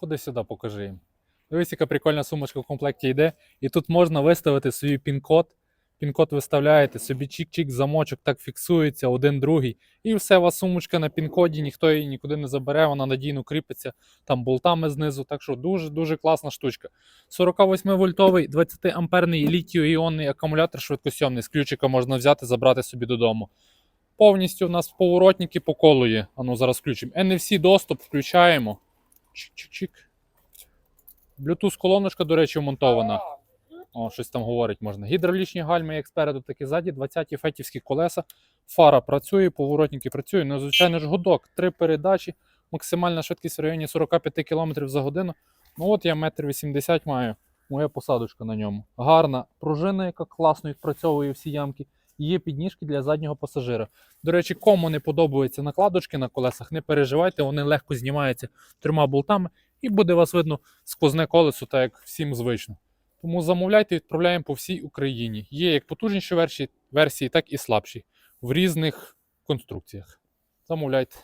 Ходи сюди, покажи їм. Дивись, яка прикольна сумочка в комплекті йде. І тут можна виставити свій пін-код. Пін-код виставляєте, собі чик-чик, замочок так фіксується, один другий. І все, у вас сумочка на пін-коді, ніхто її нікуди не забере, вона надійно кріпиться там болтами знизу. Так що дуже-дуже класна штучка. 48 вольтовий 20 амперний літіо-іонний акумулятор швидкосйомний. З ключика можна взяти, забрати собі додому. Повністю у нас поворотники по колу є. Ану, зараз включимо. NFC доступ включаємо. Чик-чик-чик. Bluetooth колоночка, до речі, вмонтована. О, щось там говорить можна. Гідравлічні гальми, як спереду, так і ззаді, 20-ті фетівські колеса. Фара працює, поворотники працюють. Ну, звичайно ж, гудок, три передачі, максимальна швидкість в районі 45 км за годину. Ну от я метр 80 маю, моя посадочка на ньому. Гарна пружина, яка класно відпрацьовує всі ямки. Є підніжки для заднього пасажира. До речі, кому не подобаються накладочки на колесах, не переживайте, вони легко знімаються трьома болтами і буде вас видно сквозне колесо, так як всім звично. Тому замовляйте, відправляємо по всій Україні. Є як потужніші версії, версії, так і слабші в різних конструкціях. Замовляйте.